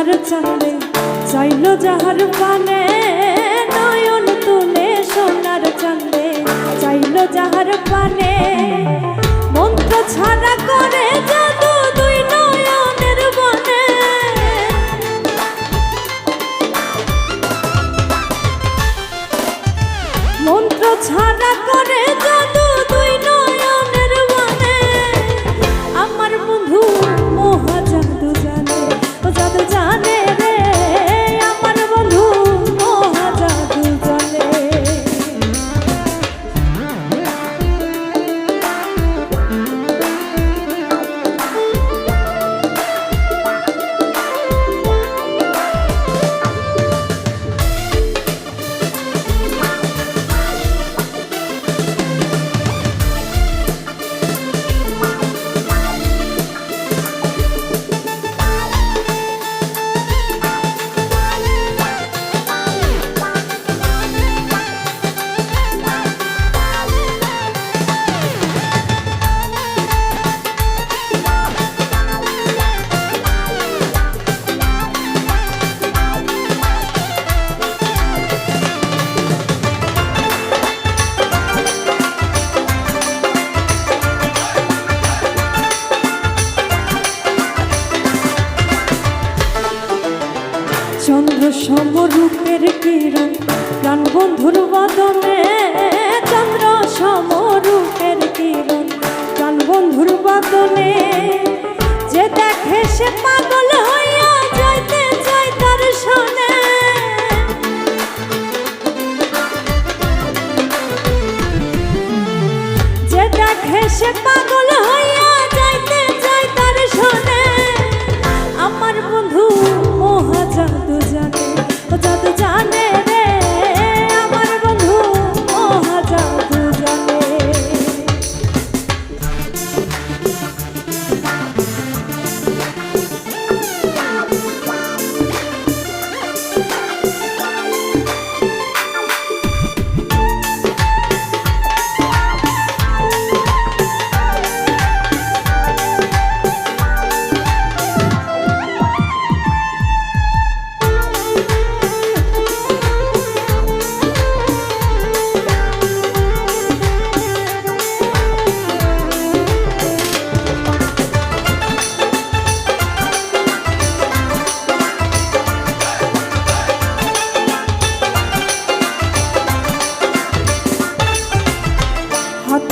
যাহার চাইল যাহার পানে নয়ন তুলে সোনার চাইল যাহার পানে মন্ত্র ছাড়া করে মন্ত্র ছাড়া করে সমরূপের কিরণ প্রাণ বন্ধুর বাদনে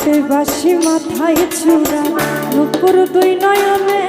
বাসে বাসি মাথায় চূড়া নুপুর দুই নয়নে